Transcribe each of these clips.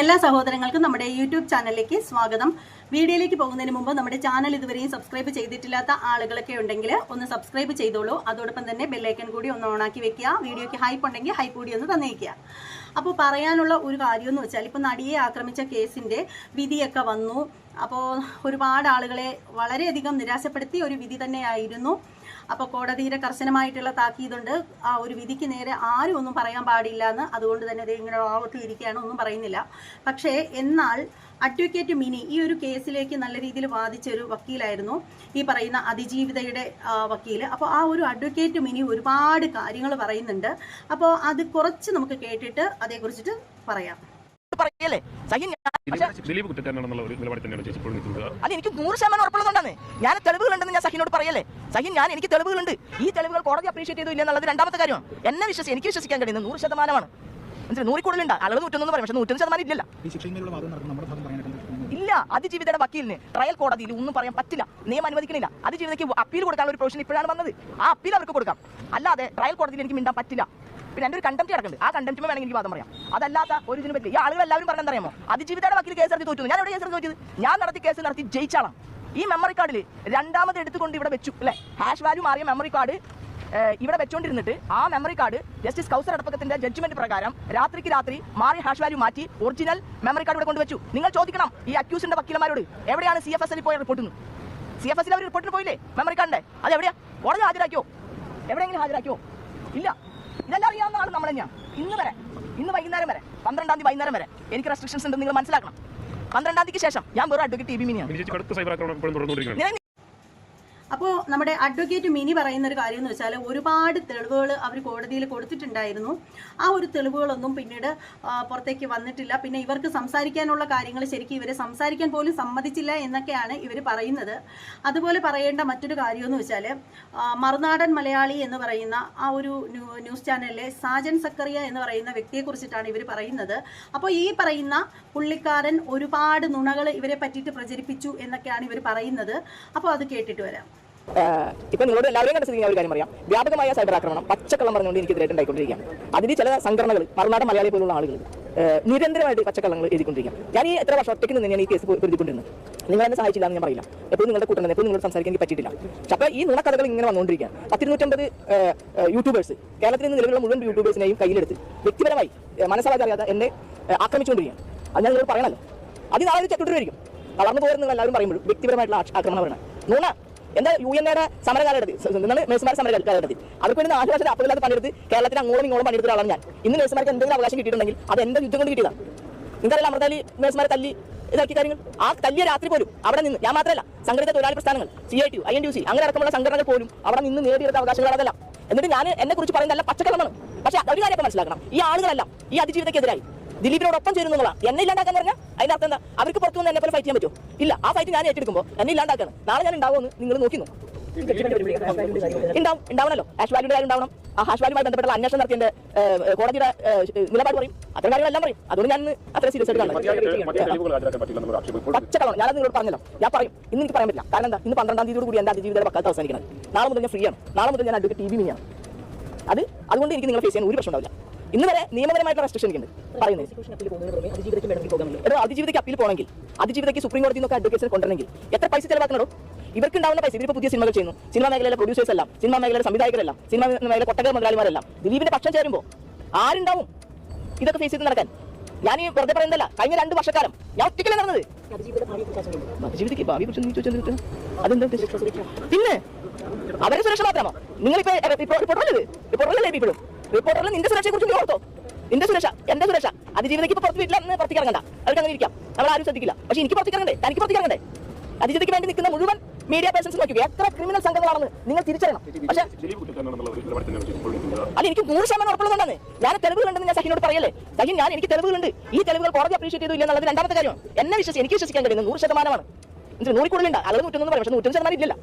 എല്ലാ സഹോദരങ്ങൾക്കും നമ്മുടെ യൂട്യൂബ് ചാനലിലേക്ക് സ്വാഗതം. വീഡിയോയിലേക്ക് പോകുന്നതിന് മുമ്പ് നമ്മുടെ ചാനൽ ഇതുവരെയും സബ്സ്ക്രൈബ് ചെയ്തിട്ടില്ലാത്ത ആളുകളൊക്കെ ഉണ്ടെങ്കിൽ ഒന്ന് സബ്സ്ക്രൈബ് ചെയ്തോളൂ. അതോടൊപ്പം തന്നെ ബെല്ലൈക്കൺ കൂടി ഒന്ന് ഓണാക്കി വെക്കുക. വീഡിയോയ്ക്ക് ഹൈപ്പ് ഉണ്ടെങ്കിൽ ഹൈപ്പ് കൂടി ഒന്ന് തന്നേക്കുക. അപ്പോൾ പറയാനുള്ള ഒരു കാര്യം എന്ന് വെച്ചാൽ ഇപ്പോൾ നടിയെ ആക്രമിച്ച കേസിന്റെ വിധിയൊക്കെ വന്നു. അപ്പോൾ ഒരുപാട് ആളുകളെ വളരെയധികം നിരാശപ്പെടുത്തിയ ഒരു വിധി തന്നെയായിരുന്നു. അപ്പോൾ കോടതിയുടെ കർശനമായിട്ടുള്ള താക്കീതുണ്ട്. ആ ഒരു വിധിക്ക് നേരെ ആരും ഒന്നും പറയാൻ പാടില്ല എന്ന് അതുകൊണ്ട് തന്നെ ദേ ഇങ്ങനെ ഇരിക്കുകയാണ് ഒന്നും പറയുന്നില്ല. പക്ഷേ എന്നാൽ അഡ്വക്കേറ്റ് മിനി ഈ ഒരു കേസിലേക്ക് നല്ല രീതിയിൽ വാദിച്ച ഒരു വക്കീലായിരുന്നു ഈ പറയുന്ന അതിജീവിതയുടെ വക്കീൽ അപ്പോൾ ആ ഒരു അഡ്വക്കേറ്റ് മിനി ഒരുപാട് കാര്യങ്ങൾ പറയുന്നുണ്ട്. അപ്പോൾ അത് കുറച്ച് നമുക്ക് കേട്ടിട്ട് അതേക്കുറിച്ചിട്ട് പറയാം. പറയല്ലേ? സഹിൻ ദിലീപ് കുറ്റക്കാരനാണെന്നുള്ള ഒരു നിലപാടി തന്നെയാണ് ചേച്ചി ഇപ്പോൾ നിൽക്കുന്നത്. അത് എനിക്ക് നൂറ് ശതമാനം ഉറപ്പുള്ളതുകൊണ്ടാണ്. ഞാൻ തെളിവുകളുണ്ടെന്ന് ഞാൻ സഹിനോട് പറയല്ലേ? സഹിൻ ഞാൻ എനിക്ക് തെളിവുകളുണ്ട്. ഈ തെളിവുകൾ കോടതി അപ്രീഷിയേറ്റ് ചെയ്തു ഇല്ല എന്നുള്ളത് രണ്ടാമത്തെ കാര്യമാണ്. എന്നെ വിശ്വസിച്ച് എനിക്ക് വിശ്വസിക്കാൻ കഴിയുന്നത് നൂറ് ശതമാനമാണ്. മനസ്സിലായി? നൂറിൽ കൂടുതലുണ്ട് ആളുകൾ നൂറ്റൊന്നും പറയും പക്ഷെ നൂറ്റൊന്ന് ശതമാനം ഇല്ലല്ല. ഇല്ല. അതിജീവിതയുടെ വക്കീലിന് ട്രയൽ കോടതിയിൽ ഒന്നും പറയാൻ പറ്റില്ല. നിയമം അനുവദിക്കുന്നില്ല അതിജീവിതയ്ക്ക് അപ്പീൽ കൊടുക്കാനുള്ള ഒരു പ്രൊവിഷൻ ഇപ്പോഴാണ് വന്നത്. ആ അപ്പീൽ അവർക്ക് കൊടുക്കാം. അല്ലാതെ ട്രയൽ കോടതിയിൽ എനിക്ക് മിണ്ടാൻ പറ്റില്ല. പിന്നെ എന്റെ ഒരു കണ്ടംപ്റ്റ് കിടക്കുന്നുണ്ട്. ആ കണ്ടംപ്റ്റ് വേണമെങ്കിൽ എനിക്ക് വാദം പറയാം. അതല്ലാത്ത ഒരു ഇതിന് പറ്റില്ല. ഈ ആളുകൾ എല്ലാവരും പറഞ്ഞാൽ അറിയാമോ അതിജീവിതയുടെ വക്കീൽ കേസ് നടത്തി തോറ്റു. ഞാൻ എവിടെ കേസ് തോറ്റു ഞാൻ നടത്തി കേസ് നടത്തി ജയിച്ചാളാം ഈ മെമ്മറി കാർഡിൽ രണ്ടാമത് എടുത്തുകൊണ്ട് ഇവിടെ വെച്ചു അല്ലേ? ഹാഷ് വാല്യൂ മാറിയ മെമ്മറി കാർഡ് ഇവിടെ വെച്ചോണ്ടിരുന്നിട്ട് ആ മെമ്മറി കാർഡ് ജസ്റ്റിസ് കൗസർ അടപ്പക്കത്തിന്റെ ജഡ്ജ്മെന്റ് പ്രകാരം രാത്രിക്ക് രാത്രി മാറി ഹാഷ് വാല്യൂ മാറ്റി ഒറിജിനൽ മെമ്മറി കാർഡ് ഇവിടെ കൊണ്ടുവച്ചു നിങ്ങൾ ചോദിക്കണം ഈ അക്യൂസിന്റെ വക്കീലന്മാരോട് എവിടെയാണ് സി എഫ് എസ് പോയ റിപ്പോർട്ടിന് സി എഫ് എസിൽ അവർ റിപ്പോർട്ടിന് പോയില്ലേ? മെമ്മറി കാർഡിന്റെ അത് എവിടെയാ ഉടനെ ഹാജരാക്കിയോ? എവിടെയെങ്കിലും ഹാജരാക്കിയോ? ഇല്ല. ഇതെല്ലാം അറിയാവുന്ന ആൾ നമ്മൾ തന്നെയാണ് ഇന്ന് വരെ ഇന്ന് വൈകുന്നേരം വരെ പന്ത്രണ്ടാം തീയതി വൈകുന്നേരം വരെ എനിക്ക് റെസ്ട്രിക്ഷൻസ് ഉണ്ട് നിങ്ങൾ മനസ്സിലാക്കണം. പന്ത്രണ്ടാം തീയതിക്ക് ശേഷം ഞാൻ വെറും അഡ്വക്കേറ്റ് ടി ബി മിനിയാണ് മിനി ചേച്ചി കടുത്ത സൈബർ ആക്രമണം ഇപ്പോഴും തുടർന്നുകൊണ്ടിരിക്കുകയാണ് ഞാൻ അപ്പോൾ നമ്മുടെ അഡ്വക്കേറ്റ് മിനി പറയുന്ന ഒരു കാര്യം എന്ന് വെച്ചാൽ ഒരുപാട് തെളിവുകൾ അവർ കോടതിയിൽ കൊടുത്തിട്ടുണ്ടായിരുന്നു. ആ ഒരു തെളിവുകളൊന്നും പിന്നീട് പുറത്തേക്ക് വന്നിട്ടില്ല. പിന്നെ ഇവർക്ക് സംസാരിക്കാനുള്ള കാര്യങ്ങൾ ശരിക്കും ഇവരെ സംസാരിക്കാൻ പോലും സമ്മതിച്ചില്ല എന്നൊക്കെയാണ് ഇവർ പറയുന്നത്. അതുപോലെ പറയേണ്ട മറ്റൊരു കാര്യം എന്ന് വെച്ചാൽ മറുനാടൻ മലയാളി എന്ന് പറയുന്ന ആ ഒരു ന്യൂസ് ചാനലിലെ സാജൻ സക്കറിയ എന്ന് പറയുന്ന വ്യക്തിയെക്കുറിച്ചിട്ടാണ് ഇവർ പറയുന്നത്. അപ്പോൾ ഈ പറയുന്ന പുള്ളിക്കാരൻ ഒരുപാട് നുണകൾ ഇവരെ പറ്റിയിട്ട് പ്രചരിപ്പിച്ചു എന്നൊക്കെയാണ് ഇവർ പറയുന്നത്. അപ്പോൾ അത് കേട്ടിട്ട് വരാം. ഇപ്പൊ നിങ്ങളോട് എല്ലാവരെയും കണ്ട സ്ഥിതി ഒരു കാര്യം പറയാം. വ്യാപകമായ സൈബർ ആക്രമണം പച്ചക്കള്ളം പറഞ്ഞുകൊണ്ട് എനിക്കെതിരായിട്ട് ഉണ്ടായിക്കൊണ്ടിരിക്കുകയാണ് അതിന് ചില സംഘടനകൾ മറുനാട് മലയാളി പോലുള്ള ആളുകൾ നിരന്തരമായിട്ട് പച്ചക്കള്ളങ്ങൾ എഴുതിക്കൊണ്ടിരിക്കുകയാണ്. ഞാൻ ഈ എത്ര വർഷം ഒറ്റയ്ക്ക് നിന്ന് ഞാൻ ഈ കേസ് പൊരുതിക്കൊണ്ടിരുന്നത്. നിങ്ങൾ എന്നെ സഹായിച്ചില്ല എന്ന് ഞാൻ പറയില്ല. എപ്പോഴും നിങ്ങളുടെ കൂട്ടം എപ്പോഴും നിങ്ങളോട് സംസാരിക്കാൻ എനിക്ക് പറ്റിയിട്ടില്ല. അപ്പോൾ ഈ നുണക്കഥകൾ ഇങ്ങനെ വന്നുകൊണ്ടിരിക്കുകയാണ്. പത്തിരുന്നൂറ്റമ്പത് യൂട്യൂബേഴ്സ് കേരളത്തിൽ നിന്ന് നിലവിലുള്ള മുഴുവൻ യൂട്യൂബേഴ്സിനെയും കയ്യിലെടുത്ത് വ്യക്തിപരമായി അറിയാതെ എന്നെ ആക്രമിച്ചുകൊണ്ടിരിക്കുകയാണ്. അത് ഞാൻ നിങ്ങൾ പറയണല്ലോ. അത് നാളെ ചെക്കിട്ടിരിക്കും വളർന്നു പോയെന്ന് എല്ലാവരും പറയുമ്പോഴും വ്യക്തിപരമായിട്ടുള്ള ആക്രമണമാണ്. നുണ എന്താ യു എൻ എയുടെ സമരകാലഘട്ടത്തിൽ നിങ്ങൾ നഴ്സുമാർ സമരകാലഘട്ടത്തിൽ അതൊക്കെ വേണ്ടി നാല് വർഷം അപ്പുറത്ത് പണിയെടുത്ത് കേരളത്തിൽ അങ്ങോളം ഇങ്ങോളം പണിയെടുത്ത ഒരാളാണ് ഞാൻ. ഇന്ന് നഴ്സുമാർക്ക് എന്തെങ്കിലും അവകാശം കിട്ടിയിട്ടുണ്ടെങ്കിൽ അത് എന്റെ യുദ്ധം കൊണ്ട് കിട്ടിയതാണ്. നിങ്ങൾക്കറിയാം അമൃതാലി നഴ്സുമാരെ തല്ലി ഇതാക്കി കാര്യങ്ങൾ? ആ തല്ലിയ രാത്രി പോലും അവിടെ നിന്ന് ഞാൻ മാത്രമല്ല സംഘടിത തൊഴിലാളി പ്രസ്ഥാനങ്ങൾ C I T I N T C അങ്ങനെ അടക്കമുള്ള സംഘടനകൾ പോലും അവിടെ നിന്ന് നേടിയെടുത്ത അവകാശങ്ങൾ അതല്ല എന്നിട്ട് ഞാൻ എന്നെ കുറിച്ച് പറയുന്നതല്ല പച്ചക്കള്ളമാണ്. പക്ഷേ ഒരു കാര്യമൊക്കെ മനസ്സിലാക്കണം. ഈ ആളുകളെല്ലാം ഈ അതിജീവിതക്കെതിരായി ദിലീപിനോടൊപ്പം ചേരുന്നതാണ് എന്നെ ഇല്ലാണ്ടാക്കാൻ പറഞ്ഞാൽ അതിന്റെ അർത്ഥം എന്താ? അവർക്ക് പുറത്തു നിന്ന് എന്നെ പോലെ ഫൈറ്റ് ചെയ്യാൻ പറ്റുമോ? ഇല്ല. ആ ഫൈറ്റ് ഞാൻ ഏറ്റെടുക്കുമ്പോൾ എന്നെ ഇല്ലാണ്ടാക്കാണ്. നാളെ ഞാൻ ഉണ്ടാവുമെന്ന് നിങ്ങൾ നോക്കുന്നു. ഉണ്ടാവും. ഉണ്ടാവണല്ലോ. ഹാഷ് വാല്യൂടെ കാര്യം ഉണ്ടാവണം. ആ ഹാഷ് വാല്യൂമായി ബന്ധപ്പെട്ട അന്വേഷണം നടത്തിയതിന്റെ കോടതിയുടെ നിലപാട് പറയും. അത്തരം കാര്യങ്ങളെല്ലാം പറയും. അതുകൊണ്ട് ഞാൻ അത്ര സീരിയസ് ഇപ്പോഴും പച്ചക്കള്ളം ഞാനത് നിങ്ങളോട് പറഞ്ഞല്ലോ. ഞാൻ പറയും. ഇന്ന് എനിക്ക് പറയാൻ പറ്റില്ല. കാരണം എന്താ? ഇന്ന് പന്ത്രണ്ടാം തീയതിയോട് കൂടി എന്റെ അതിജീവിതയുടെ പക്കാത്ത അവസാനിക്കുന്നത് നാളെ മുതൽ ഞാൻ ഫ്രീ ആണ്. നാളെ മുതൽ ഞാൻ അഡ്വക്കേറ്റ് ടി വി മിനിയാണ് അത് അതുകൊണ്ട് എനിക്ക് നിങ്ങളെ ഫേസ് ചെയ്യാൻ ഒരു പ്രശ്നം ഉണ്ടാവില്ല. ഇന്ന് വരെ നിയമപരമായിട്ടുള്ള റെസ്ട്രിക്ഷൻ ഉണ്ട് പറയുന്നത് അതോ അതിജീവിതയ്ക്ക് അപ്പീൽ പോകണമെങ്കിൽ അതിജീവിതയ്ക്ക് സുപ്രീം കോടതി നിന്നൊക്കെ അഡ്വക്കേറ്റ്സിനെ കൊണ്ടുവരണമെങ്കിൽ എത്ര പൈസ ചെലവാക്കണോ ഇവർക്ക് ഉണ്ടാവുന്ന പൈസ ഇതിപ്പോൾ പുതിയ സിനിമകൾ ചെയ്യുന്നു സിനിമാ മേഖലയിലെ പ്രൊഡ്യൂസേഴ്സ് എല്ലാം സിനിമാ മേഖലയിലെ സംവിധായകരെല്ലാം സിനിമാ മേഖലയിലെ കൊട്ടക മുതലാളിമാരെല്ലാം ദിലീപിന്റെ പക്ഷം ചേരുമ്പോൾ ആരുണ്ടാവും ഇതൊക്കെ ഫേസ് ചെയ്ത് നടക്കാൻ ഞാൻ ഈ വെറുതെ പറയുന്നതല്ല കഴിഞ്ഞ രണ്ട് വർഷക്കാലം ഞാൻ ഒറ്റയ്ക്കല്ലേ നടന്നത് അതിജീവിതയ്ക്ക് ഭാവിയെ അതെന്താ? പിന്നെ അവരെ സുരക്ഷ മാത്രമോ നിങ്ങളിപ്പോ റിപ്പോർട്ടറല്ലേ ഇപ്പോഴും റിപ്പോർട്ടറിൽ നിന്റെ സുരക്ഷയെ കുറിച്ച് നീ ഓർത്തോ? നിന്റെ സുരക്ഷ എന്റെ സുരക്ഷ. അതിജീവിതയ്ക്ക് ഇപ്പൊ പുറത്ത് വീട്ടിലെന്ന് പുറത്തേക്ക് ഇറങ്ങണ്ട അവർക്ക് അങ്ങനെ ഇരിക്കാം. നമ്മൾ ആരും ശ്രദ്ധിക്കില്ല. പക്ഷെ എനിക്ക് പുറത്തേക്ക് ഇറങ്ങണ്ടേ തനിക്ക് പുറത്തേക്ക് ഇറങ്ങണ്ടേ അതിജീവിതയ്ക്ക് വേണ്ടി നിൽക്കുന്ന മുഴുവൻ മീഡിയ പേഴ്സൺസ് നോക്കുക എത്ര ക്രിമിനൽ സംഘങ്ങളാണെന്ന് നിങ്ങൾ തിരിച്ചറിയണം. പക്ഷേ അത് എനിക്ക് നൂറ് ശതമാനം ഉറപ്പുള്ളതുകൊണ്ടാണ്. ഞാൻ തെളിവുകളുണ്ടെന്ന് ഞാൻ സഹിനോട് പറയല്ലേ? സഹിൻ ഞാൻ എനിക്ക് തെളിവുകളുണ്ട്. ഈ തെളിവുകൾ കോടതി അപ്രീഷിയേറ്റ് ചെയ്തു എന്നുള്ളത് രണ്ടാമത്തെ കാര്യമാണ്. എന്നെ വിശ്വസിച്ച് എനിക്ക് വിശ്വസിക്കാൻ കഴിയുന്നത് നൂറ് ശതമാനമാണ്. നൂറിൽ കൂടുതലുണ്ട്. അളവ് നൂറ്റൊന്നും പറയും. പക്ഷേ നൂറ്റൊന്ന് ശതമാനം ഇല്ലല്ല.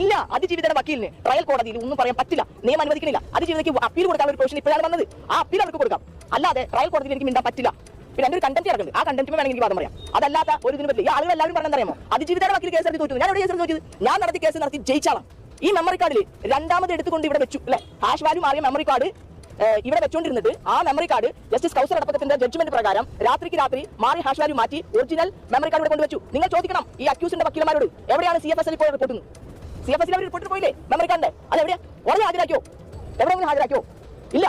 ഇല്ല അതിജീവിതയുടെ വക്കീലിന് ട്രയൽ കോടതിയിൽ ഒന്നും പറയാൻ പറ്റില്ല. നിയമം അനുവദിക്കുന്നില്ല അതിജീവിതയ്ക്ക് അപ്പീൽ കൊടുക്കാൻ ഒരു പ്രൊവിഷൻ ഇപ്പോഴാണ് വന്നത്. ആ അപ്പീൽ അവർക്ക് കൊടുക്കാം. അല്ലാതെ ട്രയൽ കോടതിയിൽ എനിക്ക് മിണ്ടാൻ പറ്റില്ല. പിന്നെ എന്റെ ഒരു കണ്ടന്റ് ഇറങ്ങുന്നത് ആ കണ്ടന്റ് വേണമെങ്കിൽ വാദം പറയാം. അതല്ലാത്ത ഒരു ഇതിന് പറ്റില്ല. ഈ ആളുകൾ എല്ലാവരും പറഞ്ഞാൽ അറിയാമോ അതിജീവിതയുടെ വക്കീൽ കേസ് നടത്തി തോറ്റു. ഞാൻ എവിടെ കേസ് തോറ്റത് ഞാൻ നടത്തി കേസ് നടത്തി ജയിച്ചാളാം ഈ മെമ്മറി കാർഡിൽ രണ്ടാമത് എടുത്തുകൊണ്ട് ഇവിടെ വെച്ചു. അല്ലെ? ഹാഷ് മാറിയ മെമ്മറി കാർഡ് ഇവിടെ വെച്ചോണ്ടിരുന്നത് ആ മെമ്മറി കാർഡ് ജസ്റ്റിസ് കൗസർ അടപ്പത്തിന്റെ ജഡ്ജ്മെന്റ് പ്രകാരം രാത്രിക്ക് രാത്രി മാറി ഹാഷ് മാറ്റി ഒറിജിനൽ മെമ്മറി കാർഡ് ഇവിടെ കൊണ്ടുവച്ചു നിങ്ങൾ ചോദിക്കണം ഈ അക്യൂസിന്റെ വക്കീലന്മാരോട് എവിടെയാണ് സി എഫ് എസ് ഇപ്പോൾ റിപ്പോർട്ട് സി എഫ് എസ് അവർ റിപ്പോർട്ട് പോയില്ലേ? മെമ്മറി കാർഡ് അത് എവിടെയാ? ഉടനെ ഹാജരാക്കിയോ? എവിടെയെങ്കിലും ഹാജരാക്കിയോ? ഇല്ല.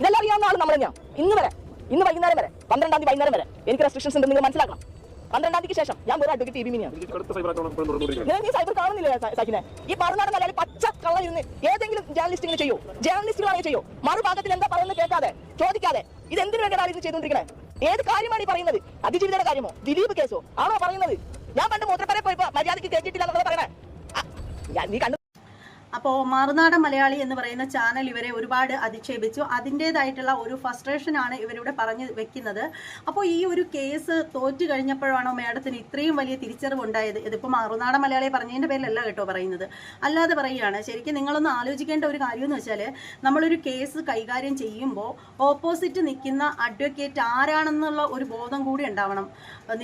ഇതെല്ലാം അറിയാവുന്ന ആൾ നമ്മൾ തന്നെയാണ് ഇന്ന് വരെ ഇന്ന് വൈകുന്നേരം വരെ പന്ത്രണ്ടാം തീയതി വൈകുന്നേരം വരെ എനിക്ക് റെസ്ട്രിക്ഷൻസ് ഉണ്ട് നിങ്ങൾ മനസ്സിലാക്കണം. പന്ത്രണ്ടാം തീയതിക്ക് ശേഷം ഞാൻ വേറെ അഡ്വക്കേറ്റ് ടി ബി മിനിയാണ് സൈബർ ഈ കാണുന്നില്ല സഹിനെ ഈ പറഞ്ഞാൽ നല്ല പച്ച കള്ള ഇരുന്ന് ഏതെങ്കിലും ജേർണലിസ്റ്റ് ഇങ്ങനെ ചെയ്യോ? ജേർണലിസ്റ്റുകളാണ് ചെയ്യോ? മറുഭാഗത്തിൽ എന്താ പറയുന്നത് കേൾക്കാതെ ചോദിക്കാതെ ഇത് എന്തിനു വേണ്ടിയാണ് ഇത് ചെയ്തുകൊണ്ടിരിക്കണേ? ഏത് കാര്യമാണ് ഈ പറയുന്നത്? അതിജീവിതയുടെ കാര്യമോ? ദിലീപ് കേസോ? ആണോ പറയുന്നത്? ഞാൻ പണ്ട് മൂത്രപ്പരെ പോയപ്പോ മര്യാദയ്ക്ക് കേട്ടിട്ടില്ല എന്നുള്ളത് പറയണേ ആ, ഞാൻ- നീ കണ്ടു അപ്പോൾ മറുനാടൻ മലയാളി എന്ന് പറയുന്ന ചാനൽ ഇവരെ ഒരുപാട് അധിക്ഷേപിച്ചു. അതിന്റേതായിട്ടുള്ള ഒരു ഫ്രസ്ട്രേഷൻ ആണ് ഇവരിവിടെ പറഞ്ഞു വെക്കുന്നത്. അപ്പോൾ ഈ ഒരു കേസ് തോറ്റു കഴിഞ്ഞപ്പോഴാണോ മേഡത്തിന് ഇത്രയും വലിയ തിരിച്ചറിവ് ഉണ്ടായത് ഇതിപ്പോൾ മറുനാടൻ മലയാളി പറഞ്ഞതിന്റെ പേരിലല്ല കേട്ടോ പറയുന്നത്. അല്ലാതെ പറയുകയാണ് ശരിക്കും നിങ്ങളൊന്ന് ആലോചിക്കേണ്ട ഒരു കാര്യം എന്ന് വെച്ചാൽ നമ്മളൊരു കേസ് കൈകാര്യം ചെയ്യുമ്പോൾ ഓപ്പോസിറ്റ് നിൽക്കുന്ന അഡ്വക്കേറ്റ് ആരാണെന്നുള്ള ഒരു ബോധം കൂടി ഉണ്ടാവണം.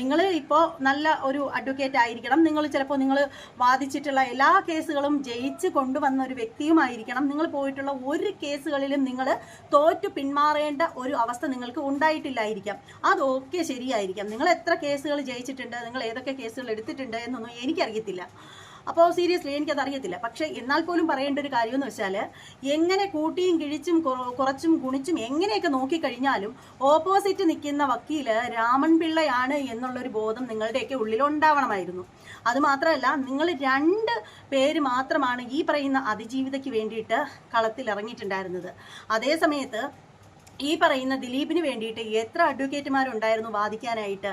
നിങ്ങൾ ഇപ്പോൾ നല്ല ഒരു അഡ്വക്കേറ്റ് ആയിരിക്കണം. നിങ്ങൾ ചിലപ്പോൾ നിങ്ങൾ വാദിച്ചിട്ടുള്ള എല്ലാ കേസുകളും ജയിച്ച് കൊണ്ടുവന്ന ഒരു വ്യക്തിയുമായിരിക്കണം. നിങ്ങൾ പോയിട്ടുള്ള ഒരു കേസുകളിലും നിങ്ങൾ തോറ്റു പിന്മാറേണ്ട ഒരു അവസ്ഥ നിങ്ങൾക്ക് ഉണ്ടായിട്ടില്ലായിരിക്കാം. അതൊക്കെ ശരിയായിരിക്കാം. നിങ്ങൾ എത്ര കേസുകൾ ജയിച്ചിട്ടുണ്ട് നിങ്ങൾ ഏതൊക്കെ കേസുകൾ എടുത്തിട്ടുണ്ട് എന്നൊന്നും എനിക്കറിയത്തില്ല. അപ്പോൾ സീരിയസ്ലി എനിക്കത് അറിയത്തില്ല പക്ഷേ എന്നാൽ പോലും പറയേണ്ട ഒരു കാര്യം എന്ന് വെച്ചാൽ എങ്ങനെ കൂട്ടിയും കിഴിച്ചും കുറച്ചും ഗുണിച്ചും എങ്ങനെയൊക്കെ നോക്കിക്കഴിഞ്ഞാലും ഓപ്പോസിറ്റ് നിൽക്കുന്ന വക്കീൽ രാമൻ പിള്ളയാണ് എന്നുള്ളൊരു ബോധം നിങ്ങളുടെയൊക്കെ ഉള്ളിലുണ്ടാവണമായിരുന്നു. അതുമാത്രമല്ല നിങ്ങൾ രണ്ട് പേര് മാത്രമാണ് ഈ പറയുന്ന അതിജീവിതയ്ക്ക് വേണ്ടിയിട്ട് കളത്തിൽ ഇറങ്ങിയിട്ടുണ്ടായിരുന്നത് അതേ സമയത്ത് ഈ പറയുന്ന ദിലീപിന് വേണ്ടിയിട്ട് എത്ര അഡ്വക്കേറ്റുമാരുണ്ടായിരുന്നു വാദിക്കാനായിട്ട്?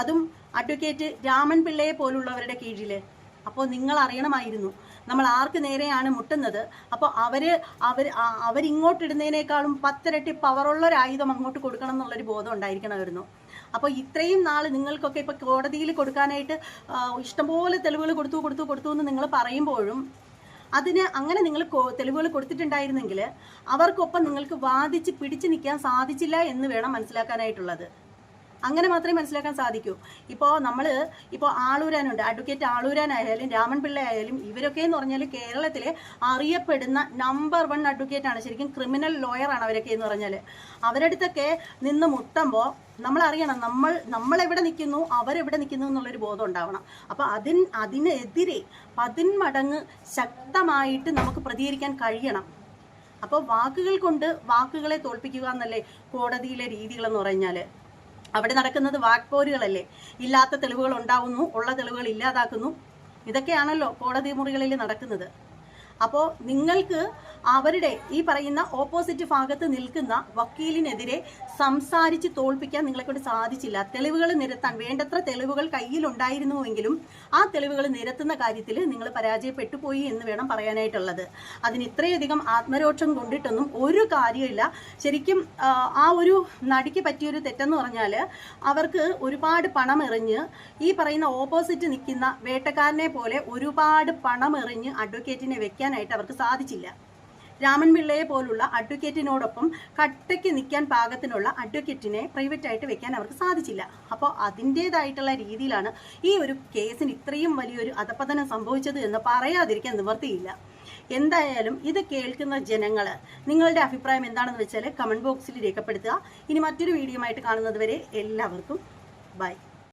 അതും അഡ്വക്കേറ്റ് രാമൻ പിള്ളയെ പോലുള്ളവരുടെ കീഴിൽ അപ്പോൾ നിങ്ങൾ അറിയണമായിരുന്നു നമ്മൾ ആർക്ക് നേരെയാണ് മുട്ടുന്നത്? അപ്പോൾ അവർ അവർ അവരിങ്ങോട്ടിടുന്നതിനേക്കാളും പത്തിരട്ടി പവറുള്ള ഒരു ആയുധം അങ്ങോട്ട് കൊടുക്കണം എന്നുള്ളൊരു ബോധം ഉണ്ടായിരിക്കണമായിരുന്നു. അപ്പോൾ ഇത്രയും നാൾ നിങ്ങൾക്കൊക്കെ ഇപ്പോൾ കോടതിയിൽ കൊടുക്കാനായിട്ട് ഇഷ്ടംപോലെ തെളിവുകൾ കൊടുത്തു കൊടുത്തു കൊടുത്തു എന്ന് നിങ്ങൾ പറയുമ്പോഴും അതിന് അങ്ങനെ നിങ്ങൾ തെളിവുകൾ കൊടുത്തിട്ടുണ്ടായിരുന്നെങ്കിൽ അവർക്കൊപ്പം നിങ്ങൾക്ക് വാദിച്ച് പിടിച്ചു നിൽക്കാൻ സാധിച്ചില്ല എന്ന് വേണം മനസ്സിലാക്കാനായിട്ടുള്ളത്. അങ്ങനെ മാത്രമേ മനസ്സിലാക്കാൻ സാധിക്കൂ. ഇപ്പോൾ നമ്മൾ ഇപ്പോൾ ആളൂരാനുണ്ട് അഡ്വക്കേറ്റ് ആളൂരാനായാലും രാമൻ പിള്ള ആയാലും ഇവരൊക്കെ എന്ന് പറഞ്ഞാൽ കേരളത്തിലെ അറിയപ്പെടുന്ന നമ്പർ വൺ അഡ്വക്കേറ്റ് ആണ്. ശരിക്കും ക്രിമിനൽ ലോയറാണ് അവരൊക്കെ എന്ന് പറഞ്ഞാൽ അവരടുത്തൊക്കെ നിന്ന് മുട്ടുമ്പോൾ നമ്മൾ അറിയണം നമ്മൾ എവിടെ നിൽക്കുന്നു അവരെവിടെ നിൽക്കുന്നു എന്നുള്ളൊരു ബോധം ഉണ്ടാവണം. അപ്പോൾ അതിന് അതിനെതിരെ പതിന്മടങ്ങ് ശക്തമായിട്ട് നമുക്ക് പ്രതികരിക്കാൻ കഴിയണം. അപ്പോൾ വാക്കുകൾ കൊണ്ട് വാക്കുകളെ തോൽപ്പിക്കുക എന്നല്ലേ കോടതിയിലെ രീതികളെന്ന് പറഞ്ഞാൽ അവിടെ നടക്കുന്നത് വാക്പോരുകളല്ലേ? ഇല്ലാത്ത തെളിവുകൾ ഉണ്ടാവുന്നു ഉള്ള തെളിവുകൾ ഇല്ലാതാക്കുന്നു. ഇതൊക്കെയാണല്ലോ കോടതി മുറികളിൽ നടക്കുന്നത്. അപ്പോൾ നിങ്ങൾക്ക് അവരുടെ ഈ പറയുന്ന ഓപ്പോസിറ്റ് ഭാഗത്ത് നിൽക്കുന്ന വക്കീലിനെതിരെ സംസാരിച്ച് തോൽപ്പിക്കാൻ നിങ്ങളെക്കൊണ്ട് സാധിച്ചില്ല. തെളിവുകൾ നിരത്താൻ വേണ്ടത്ര തെളിവുകൾ കയ്യിലുണ്ടായിരുന്നുവെങ്കിലും ആ തെളിവുകൾ നിരത്തുന്ന കാര്യത്തിൽ നിങ്ങൾ പരാജയപ്പെട്ടു പോയി എന്ന് വേണം പറയാനായിട്ടുള്ളത്. അതിന് ഇത്രയധികം ആത്മരോക്ഷം കൊണ്ടിട്ടൊന്നും ഒരു കാര്യമില്ല. ശരിക്കും ആ, ഒരു നടിക്ക് പറ്റിയൊരു തെറ്റെന്ന് പറഞ്ഞാൽ അവർക്ക് ഒരുപാട് പണം എറിഞ്ഞ് ഈ പറയുന്ന ഓപ്പോസിറ്റ് നിൽക്കുന്ന വേട്ടക്കാരനെ പോലെ ഒരുപാട് പണം എറിഞ്ഞ് അഡ്വക്കേറ്റിനെ വെക്കാനായിട്ട് അവർക്ക് സാധിച്ചില്ല. രാമൻ പിള്ളയെ പോലുള്ള അഡ്വക്കേറ്റിനോടൊപ്പം കട്ടയ്ക്ക് നിൽക്കാൻ പാകത്തിനുള്ള അഡ്വക്കേറ്റിനെ പ്രൈവറ്റ് ആയിട്ട് വെക്കാൻ അവർക്ക് സാധിച്ചില്ല. അപ്പോൾ അതിന്റേതായിട്ടുള്ള രീതിയിലാണ് ഈ ഒരു കേസിന് ഇത്രയും വലിയൊരു അധപതനം സംഭവിച്ചത് എന്ന് പറയാതിരിക്കാൻ നിവർത്തിയില്ല എന്തായാലും ഇത് കേൾക്കുന്ന ജനങ്ങൾ നിങ്ങളുടെ അഭിപ്രായം എന്താണെന്ന് വെച്ചാൽ കമന്റ് ബോക്സിൽ രേഖപ്പെടുത്തുക. ഇനി മറ്റൊരു വീഡിയോ ആയിട്ട് കാണുന്നത് വരെ എല്ലാവർക്കും ബൈ